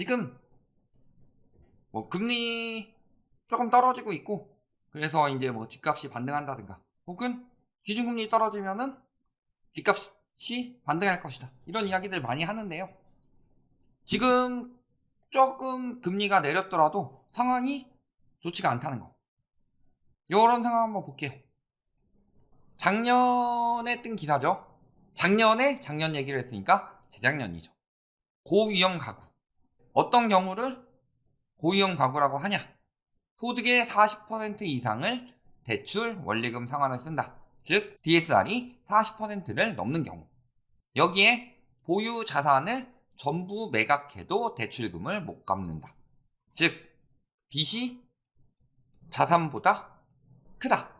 지금 뭐 금리 조금 떨어지고 있고 그래서 이제 뭐 집값이 반등한다든가 혹은 기준금리 떨어지면은 집값이 반등할 것이다. 이런 이야기들 많이 하는데요. 지금 조금 금리가 내렸더라도 상황이 좋지가 않다는 거. 요런 상황 한번 볼게요. 작년에 뜬 기사죠. 작년에 작년 얘기를 했으니까 재작년이죠. 고위험 가구 어떤 경우를 고위험 가구라고 하냐? 소득의 40% 이상을 대출 원리금 상환을 쓴다. 즉, DSR이 40%를 넘는 경우. 여기에 보유 자산을 전부 매각해도 대출금을 못 갚는다. 즉, 빚이 자산보다 크다.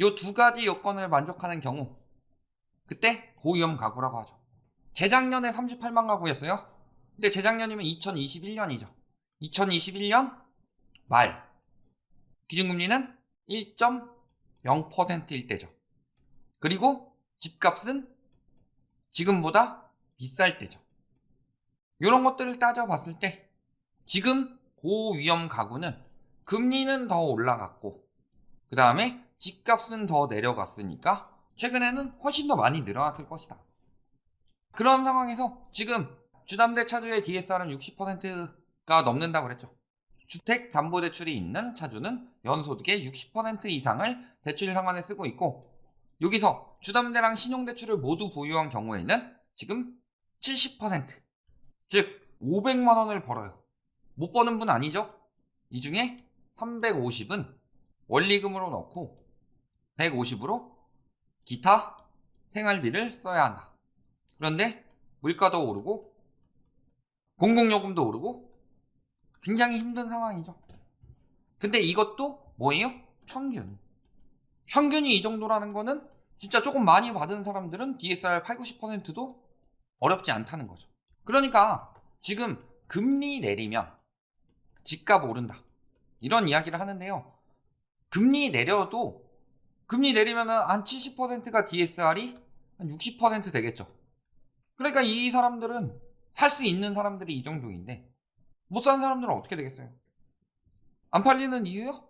요 두 가지 요건을 만족하는 경우, 그때 고위험 가구라고 하죠. 재작년에 38만 가구였어요. 근데 재작년이면 2021년이죠. 2021년 말 기준금리는 1.0%일 때죠. 그리고 집값은 지금보다 비쌀 때죠. 이런 것들을 따져봤을 때 지금 고위험 가구는 금리는 더 올라갔고 그 다음에 집값은 더 내려갔으니까 최근에는 훨씬 더 많이 늘어났을 것이다. 그런 상황에서 지금 주담대 차주의 DSR은 60%가 넘는다고 그랬죠. 주택담보대출이 있는 차주는 연소득의 60% 이상을 대출 상환에 쓰고 있고 여기서 주담대랑 신용대출을 모두 보유한 경우에는 지금 70%, 즉 500만 원을 벌어요. 못 버는 분 아니죠? 이 중에 350은 원리금으로 넣고 150으로 기타 생활비를 써야 한다. 그런데 물가도 오르고 공공요금도 오르고 굉장히 힘든 상황이죠. 근데 이것도 뭐예요? 평균. 평균이 이 정도라는 거는 진짜 조금 많이 받은 사람들은 DSR 8, 90%도 어렵지 않다는 거죠. 그러니까 지금 금리 내리면 집값 오른다. 이런 이야기를 하는데요. 금리 내려도 금리 내리면은 한 70%가 DSR이 한 60% 되겠죠. 그러니까 이 사람들은 살수 있는 사람들이 이 정도인데 못 사는 사람들은 어떻게 되겠어요? 안 팔리는 이유요?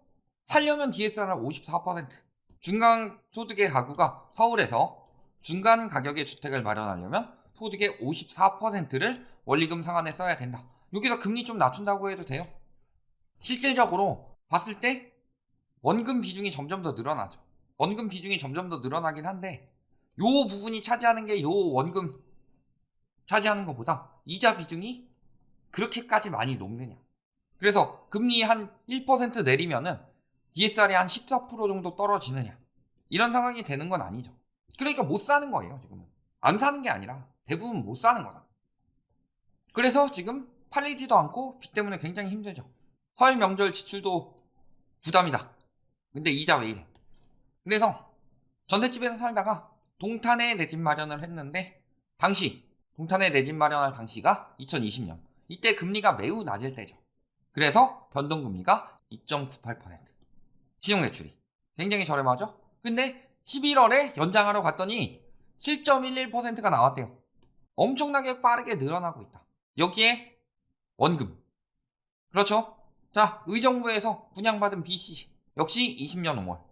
살려면 DSR은 54%. 중간 소득의 가구가 서울에서 중간 가격의 주택을 마련하려면 소득의 54%를 원리금 상환에 써야 된다. 여기서 금리 좀 낮춘다고 해도 돼요. 실질적으로 봤을 때 원금 비중이 점점 더 늘어나죠. 원금 비중이 점점 더 늘어나긴 한데 요 부분이 차지하는 게 요 원금 차지하는 것보다 이자 비중이 그렇게까지 많이 높느냐. 그래서 금리 한 1% 내리면은 DSR이 한 14% 정도 떨어지느냐. 이런 상황이 되는 건 아니죠. 그러니까 못 사는 거예요, 지금은. 안 사는 게 아니라 대부분 못 사는 거다. 그래서 지금 팔리지도 않고 빚 때문에 굉장히 힘들죠. 설 명절 지출도 부담이다. 근데 이자 왜 이래? 그래서 전셋집에서 살다가 동탄에 내 집 마련을 했는데 당시 동탄에 내 집 마련할 당시가 2020년. 이때 금리가 매우 낮을 때죠. 그래서 변동금리가 2.98%. 신용대출이. 굉장히 저렴하죠? 근데 11월에 연장하러 갔더니 7.11%가 나왔대요. 엄청나게 빠르게 늘어나고 있다. 여기에 원금. 그렇죠? 자, 의정부에서 분양받은 BC. 역시 20년 5월.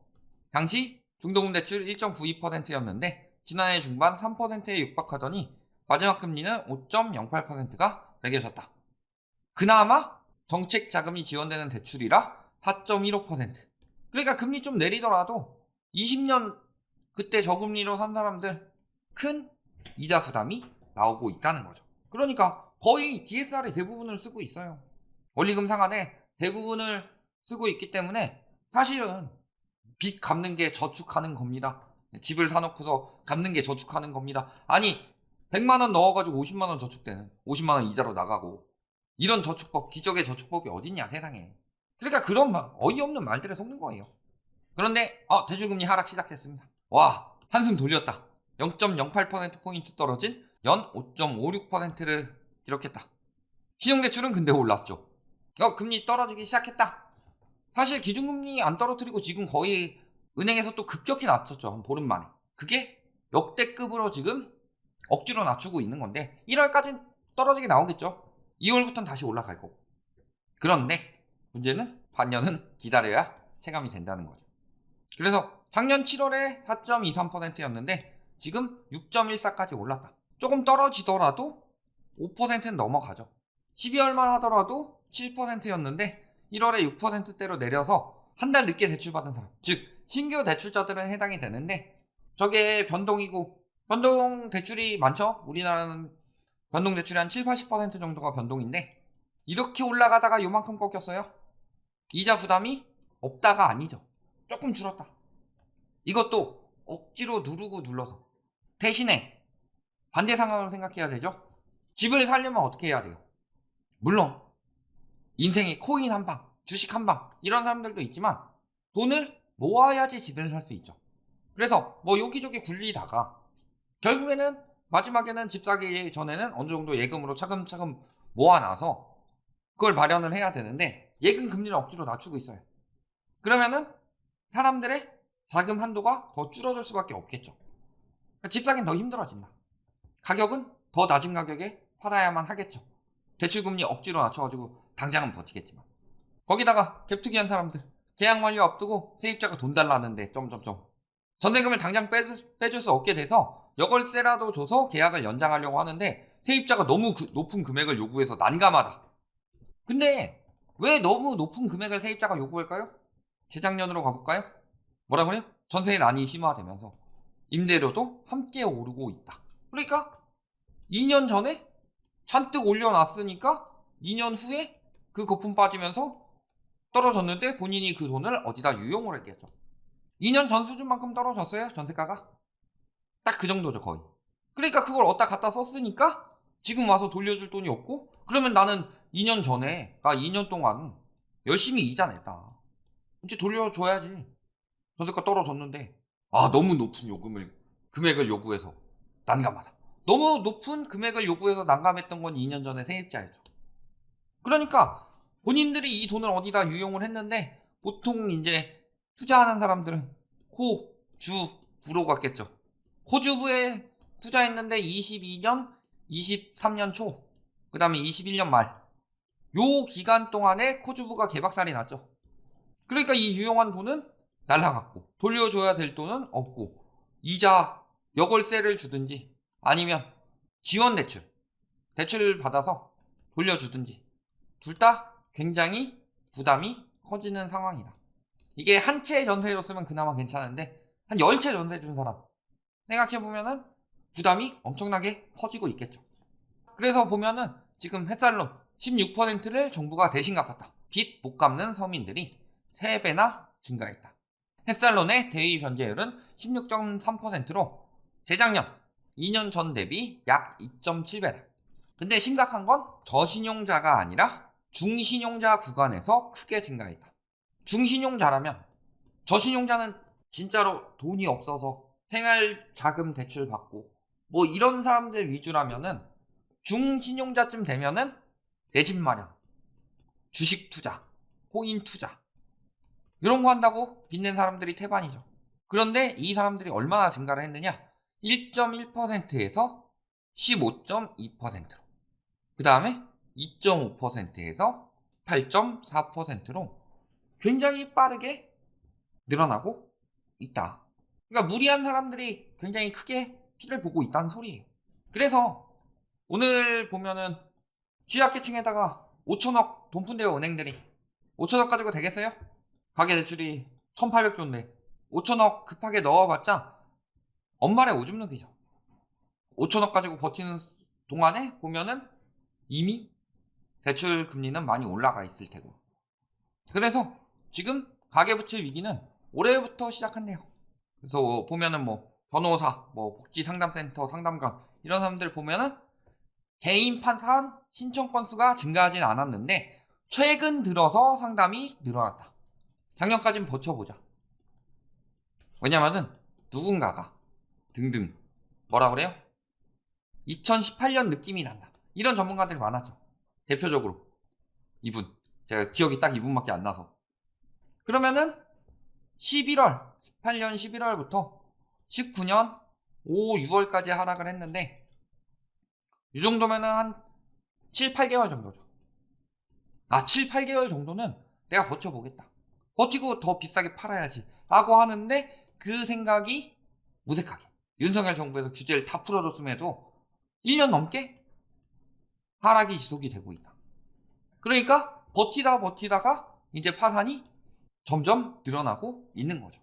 당시 중도금 대출 1.92%였는데 지난해 중반 3%에 육박하더니 마지막 금리는 5.08%가 매겨졌다. 그나마 정책 자금이 지원되는 대출이라 4.15%. 그러니까 금리 좀 내리더라도 20년 그때 저금리로 산 사람들 큰 이자 부담이 나오고 있다는 거죠. 그러니까 거의 DSR의 대부분을 쓰고 있어요. 원리금 상환에 대부분을 쓰고 있기 때문에 사실은 빚 갚는 게 저축하는 겁니다. 집을 사놓고서 갚는 게 저축하는 겁니다. 아니 100만 원 넣어가지고 50만 원 저축되는 50만 원 이자로 나가고 이런 저축법 기적의 저축법이 어딨냐 세상에. 그러니까 그런 말, 어이없는 말들에 속는 거예요. 그런데 어, 대출금리 하락 시작했습니다. 와 한숨 돌렸다. 0.08%포인트 떨어진 연 5.56%를 기록했다. 신용대출은 근데 올랐죠. 어, 금리 떨어지기 시작했다. 사실 기준금리 안 떨어뜨리고 지금 거의 은행에서 또 급격히 낮췄죠. 한 보름 만에. 그게 역대급으로 지금 억지로 낮추고 있는 건데 1월까지 떨어지게 나오겠죠. 2월부터는 다시 올라갈 거고. 그런데 문제는 반년은 기다려야 체감이 된다는 거죠. 그래서 작년 7월에 4.23%였는데 지금 6.14까지 올랐다. 조금 떨어지더라도 5%는 넘어가죠. 12월만 하더라도 7%였는데 1월에 6%대로 내려서 한 달 늦게 대출받은 사람. 즉, 신규 대출자들은 해당이 되는데 저게 변동이고 변동 대출이 많죠? 우리나라는 변동 대출이 한 7, 80% 정도가 변동인데 이렇게 올라가다가 요만큼 꺾였어요. 이자 부담이 없다가 아니죠. 조금 줄었다. 이것도 억지로 누르고 눌러서 대신에 반대 상황을 생각해야 되죠. 집을 살려면 어떻게 해야 돼요? 물론 인생의 코인 한 방, 주식 한 방 이런 사람들도 있지만 돈을 모아야지 집을 살 수 있죠. 그래서 뭐 여기저기 굴리다가 결국에는 마지막에는 집 사기 전에는 어느 정도 예금으로 차근차근 모아놔서 그걸 마련을 해야 되는데 예금 금리를 억지로 낮추고 있어요. 그러면은 사람들의 자금 한도가 더 줄어들 수밖에 없겠죠. 그러니까 집 사기는 더 힘들어진다. 가격은 더 낮은 가격에 팔아야만 하겠죠. 대출금리 억지로 낮춰가지고 당장은 버티겠지만. 거기다가 갭투기한 사람들 계약 만료 앞두고 세입자가 돈 달라는데 점점점 전세금을 당장 빼줄, 빼줄 수 없게 돼서 여걸세라도 줘서 계약을 연장하려고 하는데 세입자가 너무 그- 높은 금액을 요구해서 난감하다. 근데 왜 너무 높은 금액을 세입자가 요구할까요? 재작년으로 가볼까요? 뭐라 그래요? 전세의 난이 심화되면서 임대료도 함께 오르고 있다. 그러니까 2년 전에 잔뜩 올려놨으니까 2년 후에 그 거품 빠지면서 떨어졌는데 본인이 그 돈을 어디다 유용을 했겠죠. 2년 전 수준만큼 떨어졌어요, 전세가가? 딱 그 정도죠, 거의. 그러니까 그걸 어디다 갖다 썼으니까 지금 와서 돌려줄 돈이 없고 그러면 나는 2년 전에, 아 2년 동안 열심히 이자 냈다. 이제 돌려줘야지. 전세가 떨어졌는데 아 너무 높은 요금을 금액을 요구해서 난감하다. 너무 높은 금액을 요구해서 난감했던 건 2년 전에 세입자였죠. 그러니까 본인들이 이 돈을 어디다 유용을 했는데 보통 이제 투자하는 사람들은 코, 주, 부로 갔겠죠. 코주부에 투자했는데 22년, 23년 초, 그 다음에 21년 말. 요 기간 동안에 코주부가 개박살이 났죠. 그러니까 이 유용한 돈은 날라갔고, 돌려줘야 될 돈은 없고, 이자, 여골세를 주든지, 아니면 지원 대출, 대출을 받아서 돌려주든지, 둘 다 굉장히 부담이 커지는 상황이다. 이게 한 채 전세였으면 그나마 괜찮은데, 한 열 채 전세 준 사람, 생각해보면은 부담이 엄청나게 커지고 있겠죠. 그래서 보면은 지금 햇살론 16%를 정부가 대신 갚았다. 빚 못 갚는 서민들이 3배나 증가했다. 햇살론의 대위 변제율은 16.3%로 재작년 2년 전 대비 약 2.7배다. 근데 심각한 건 저신용자가 아니라 중신용자 구간에서 크게 증가했다. 중신용자라면 저신용자는 진짜로 돈이 없어서 생활 자금 대출 받고 뭐 이런 사람들 위주라면은 중신용자쯤 되면은 내 집 마련, 주식 투자, 코인 투자 이런 거 한다고 빚낸 사람들이 태반이죠. 그런데 이 사람들이 얼마나 증가를 했느냐? 1.1%에서 15.2%로 그 다음에 2.5%에서 8.4%로 굉장히 빠르게 늘어나고 있다. 그러니까 무리한 사람들이 굉장히 크게 피를 보고 있다는 소리예요. 그래서 오늘 보면은 취약계층에다가 5천억 돈 푼대요 은행들이 5천억 가지고 되겠어요? 가계 대출이 1800조인데 5천억 급하게 넣어봤자 엄마의 오줌 누기죠 5천억 가지고 버티는 동안에 보면은 이미 대출 금리는 많이 올라가 있을 테고 그래서 지금 가계부채 위기는 올해부터 시작한대요 그래서 보면은 뭐 변호사, 뭐 복지 상담센터 상담관 이런 사람들 보면은 개인 판사한 신청 건수가 증가하진 않았는데 최근 들어서 상담이 늘어났다. 작년까지는 버텨보자. 왜냐면은 누군가가 등등 뭐라 그래요? 2018년 느낌이 난다. 이런 전문가들이 많았죠. 대표적으로 이분 제가 기억이 딱 이분밖에 안 나서 그러면은 11월 18년 11월부터 19년 5, 6월까지 하락을 했는데 이 정도면은 한 7, 8개월 정도죠. 아, 7, 8개월 정도는 내가 버텨보겠다. 버티고 더 비싸게 팔아야지. 라고 하는데 그 생각이 무색하게. 윤석열 정부에서 규제를 다 풀어줬음에도 1년 넘게 하락이 지속이 되고 있다. 그러니까 버티다 버티다가 이제 파산이 점점 늘어나고 있는 거죠.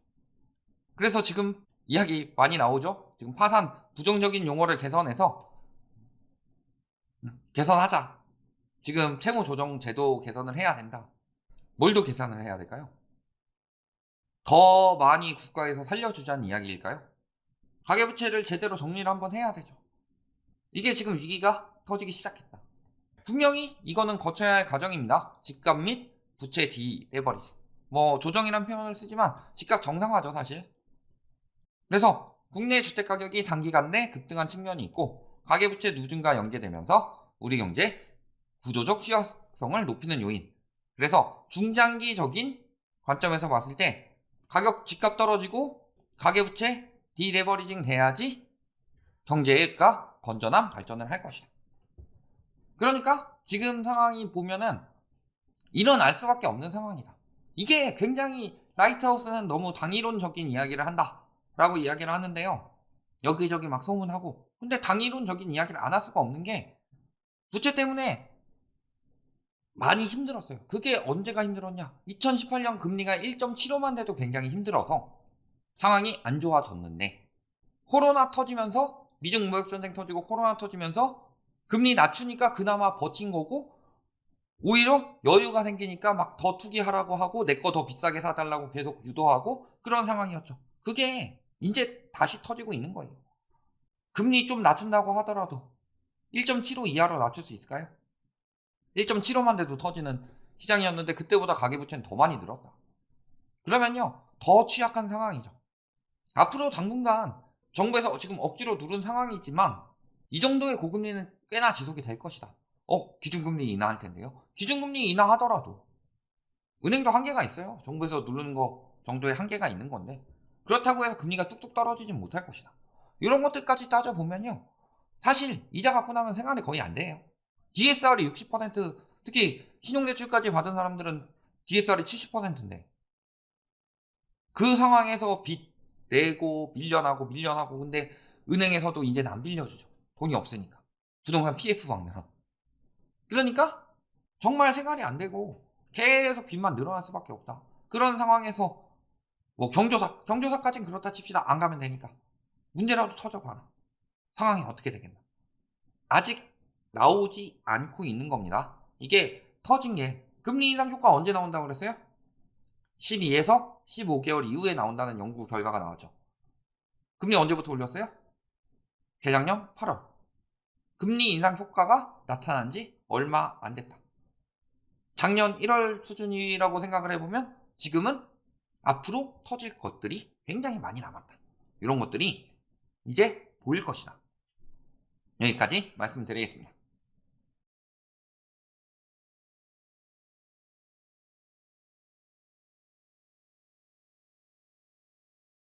그래서 지금 이야기 많이 나오죠. 지금 파산 부정적인 용어를 개선해서 음, 개선하자. 지금 채무 조정 제도 개선을 해야 된다. 뭘 더 개선을 해야 될까요? 더 많이 국가에서 살려주자는 이야기일까요? 가계부채를 제대로 정리를 한번 해야 되죠. 이게 지금 위기가 터지기 시작했다. 분명히 이거는 거쳐야 할 과정입니다. 집값 및 부채 디레버리지. 뭐 조정이란 표현을 쓰지만 집값 정상화죠 사실. 그래서 국내 주택 가격이 단기간 내 급등한 측면이 있고 가계부채 누준과 연계되면서 우리 경제 구조적 취약성을 높이는 요인. 그래서 중장기적인 관점에서 봤을 때 가격 집값 떨어지고 가계부채 디레버리징 돼야지 경제가 건전한 발전을 할 것이다. 그러니까 지금 상황이 보면은 일어날 수밖에 없는 상황이다. 이게 굉장히 라이트하우스는 너무 당이론적인 이야기를 한다. 라고 이야기를 하는데요. 여기저기 막 소문하고. 근데 당이론적인 이야기를 안 할 수가 없는 게 부채 때문에 많이 힘들었어요. 그게 언제가 힘들었냐? 2018년 금리가 1.75만 돼도 굉장히 힘들어서 상황이 안 좋아졌는데 코로나 터지면서 미중 무역 전쟁 터지고 코로나 터지면서 금리 낮추니까 그나마 버틴 거고 오히려 여유가 생기니까 막 더 투기하라고 하고 내 거 더 비싸게 사달라고 계속 유도하고 그런 상황이었죠. 그게 이제 다시 터지고 있는 거예요. 금리 좀 낮춘다고 하더라도 1.75 이하로 낮출 수 있을까요? 1.75만 돼도 터지는 시장이었는데 그때보다 가계부채는 더 많이 늘었다. 그러면요 더 취약한 상황이죠. 앞으로 당분간 정부에서 지금 억지로 누른 상황이지만 이 정도의 고금리는 꽤나 지속이 될 것이다. 어, 기준금리 인하할 텐데요. 기준금리 인하하더라도 은행도 한계가 있어요. 정부에서 누르는 거 정도의 한계가 있는 건데 그렇다고 해서 금리가 뚝뚝 떨어지진 못할 것이다. 이런 것들까지 따져보면요. 사실 이자 갖고 나면 생활이 거의 안 돼요. DSR이 60% 특히 신용대출까지 받은 사람들은 DSR이 70%인데 그 상황에서 빚 내고 밀려나고 밀려나고 근데 은행에서도 이제는 안 빌려주죠. 돈이 없으니까. 부동산 PF 막내라. 그러니까 정말 생활이 안 되고 계속 빚만 늘어날 수밖에 없다. 그런 상황에서 뭐 경조사, 경조사까지는 그렇다 칩시다. 안 가면 되니까. 문제라도 터져봐라. 상황이 어떻게 되겠나. 아직 나오지 않고 있는 겁니다. 이게 터진 게 금리 인상 효과 언제 나온다고 그랬어요? 12에서 15개월 이후에 나온다는 연구 결과가 나왔죠. 금리 언제부터 올렸어요? 재작년 8월. 금리 인상 효과가 나타난 지 얼마 안 됐다. 작년 1월 수준이라고 생각을 해보면 지금은 앞으로 터질 것들이 굉장히 많이 남았다. 이런 것들이 이제 보일 것이다. 여기까지 말씀드리겠습니다.